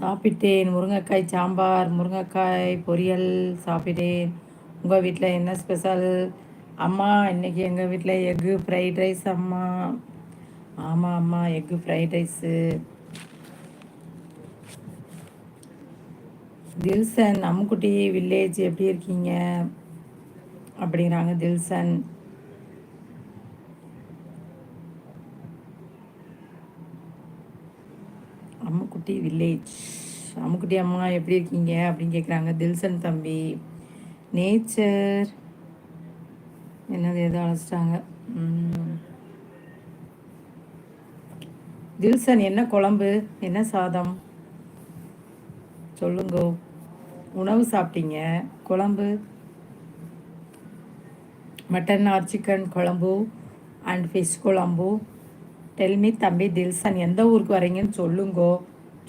சாப்பிட்டேன். முருங்கைக்காய் சாம்பார் முருங்கைக்காய் பொரியல் சாப்பிட்டேன். உங்கள் வீட்டில் என்ன ஸ்பெஷல் அம்மா இன்றைக்கி எங்கள் வீட்டில் எக்கு ஃப்ரைட் ரைஸ் அம்மா. ஆமாம் அம்மா எக்கு ஃப்ரைட் ரைஸு தில்சன் அம்முக்குட்டி வில்லேஜ் எப்படி இருக்கீங்க? அப்படிங்கிறாங்க தில்சன் அம்முக்குட்டி வில்லேஜ் அம்முக்குட்டி அம்மா எப்படி இருக்கீங்க? அப்படின்னு கேட்குறாங்க தில்சன் தம்பி. நேச்சர் என்னது எதோ அழைச்சிட்டாங்க. தில்சன் என்ன குழம்பு? என்ன சாதம்? சொல்லுங்க. உணவு சாப்பிட்டீங்க. குழம்பு? மட்டன் ஆர் சிக்கன் குழம்பு? அண்ட் ஃபிஷ் குழம்பு? டெல்மி தம்பி தில்சன் எந்த ஊருக்கு வரீங்கன்னு சொல்லுங்கோ.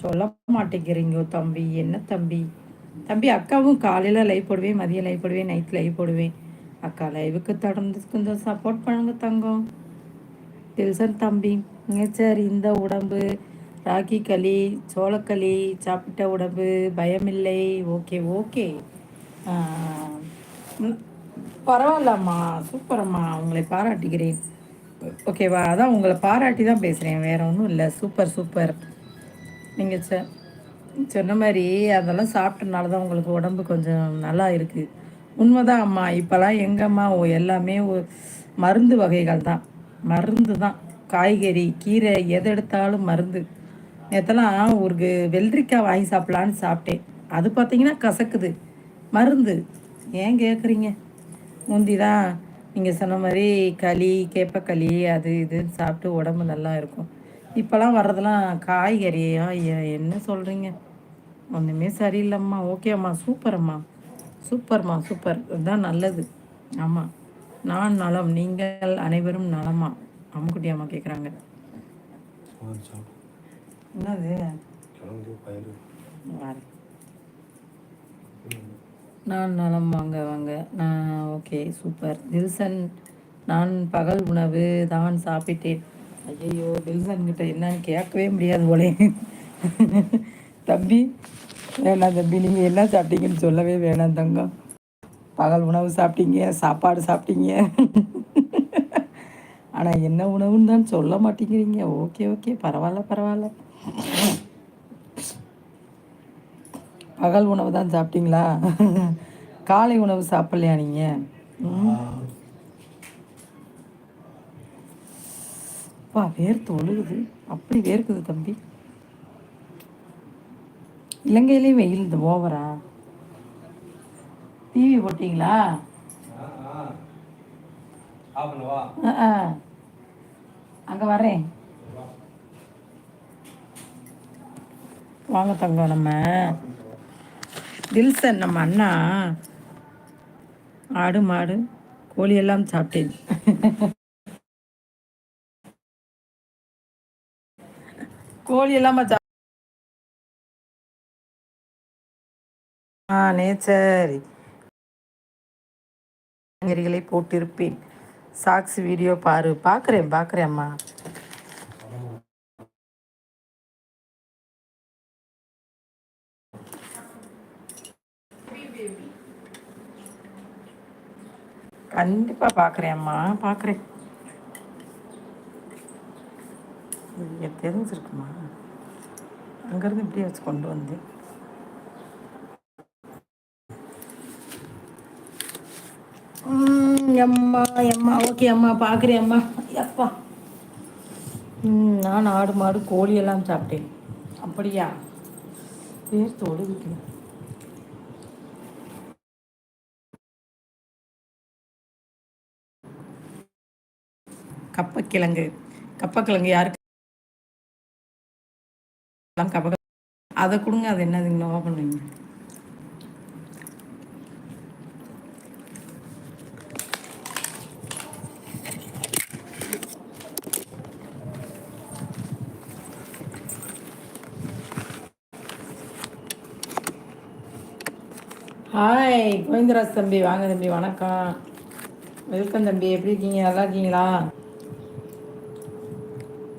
சொல்ல மாட்டேங்கிறீங்கோ தம்பி. என்ன தம்பி? தம்பி அக்காவும் காலையில் லைவ் போடுவேன் மதியம் லைவ் போடுவேன் நைட் லைவ் போடுவேன். அக்கா லைவுக்கு தொடர்ந்து கொஞ்சம் சப்போர்ட் பண்ணுங்க தங்கம். தில்சன் தம்பி சரி இந்த உடம்பு. ராகி களி சோளக்களி சாப்பிட்ட உடம்பு பயமில்லை. ஓகே ஓகே பரவாயில்லம்மா சூப்பரம்மா. உங்களை பாராட்டுகிறேன். ஓகேவா? அதான் உங்களை பாராட்டி தான் பேசுகிறேன் வேறு ஒன்றும் இல்லை. Super super. நீங்கள் ச சொன்ன மாதிரி அதெல்லாம் சாப்பிட்டனால தான் உங்களுக்கு உடம்பு கொஞ்சம் நல்லா இருக்குது உண்மைதான் அம்மா. இப்போல்லாம் எங்கம்மா ஓ எல்லாமே மருந்து வகைகள் தான். மருந்து தான். காய்கறி கீரை எதை எடுத்தாலும் மருந்து. நேற்றெல்லாம் ஒரு வெள்ளரிக்காய் வாங்கி சாப்பிட்லான்னு சாப்பிட்டேன். அது பார்த்தீங்கன்னா கசக்குது. மருந்து. ஏன் கேட்குறீங்க முந்தி தான் நீங்கள் சொன்ன மாதிரி களி கேப்பக்களி அது இதுன்னு சாப்பிட்டு உடம்பு நல்லா இருக்கும். இப்போலாம் வர்றதெல்லாம் காய்கறியா என்ன சொல்கிறீங்க ஒன்றுமே சரியில்லைம்மா. ஓகேம்மா சூப்பர்ம்மா சூப்பர்மா சூப்பர் இதுதான் நல்லது. ஆமாம் நான் நலம். நீங்கள் அனைவரும் நலமா? அம்முக்குட்டி அம்மா கேட்குறாங்க என்னது? நான் நலம் வாங்க வாங்க. நான் ஓகே சூப்பர். தில்சன் நான் பகல் உணவு தான் சாப்பிட்டேன். ஐயோ தில்சன் கிட்ட என்னன்னு கேட்கவே முடியாது போலே. தம்பி வேணாம் தம்பி நீங்கள் என்ன சாப்பிட்டீங்கன்னு சொல்லவே வேணாம் தங்கம் பகல் உணவு சாப்பிட்டீங்க சாப்பாடு சாப்பிட்டீங்க. ஆனால் என்ன உணவுன்னு தான் சொல்ல மாட்டேங்கிறீங்க. ஓகே ஓகே பரவாயில்ல பரவாயில்ல. பகல் உணவு தான் சாப்பிட்டீங்களா? காலை உணவு சாப்பிட்லையா நீங்கள் அப்பா வேர்த்து ஒழுகுது. அப்படி வேர்க்குது தம்பி. இலங்கையிலேயும் வெயில் இந்த ஓவரா? டிவி போட்டிங்களா? அங்கே வரேன் வாங்க தங்கம் நம்ம. தில்சன் நம்ம அண்ணா. ஆடு மாடு கோழி எல்லாம் சாப்பிட்டேன். கோழி எல்லாம் ஆ காய்கறிகளை போட்டிருப்பேன். சாக்ஸ் வீடியோ பாரு. பார்க்குறேன் பார்க்குறேன் அம்மா. கண்டிப்பாக பார்க்குறேன் அம்மா பார்க்குறேன் தெரிஞ்சிருக்குமா அங்கேருந்து இப்படியே வச்சு கொண்டு வந்து. அம்மா அம்மா ஓகே அம்மா பார்க்குறேன் அம்மா. அப்பா. நான் ஆடு மாடு கோழியெல்லாம் சாப்பிட்டேன். அப்படியா? பேர் தோடு கப்பக்கிழங்கு. கப்பக்கிழங்கு யாருக்கு கப்ப அதை கொடுங்க அது என்னதுங்க நோவா பண்ணுவீங்க ஹாய் கோவிந்தராஜ் தம்பி வாங்க தம்பி வணக்கம். வெல்கம் தம்பி எப்படி இருக்கீங்க? நல்லா இருக்கீங்களா?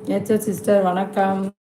நேச்சர் சிஸ்டர் வணக்கம்.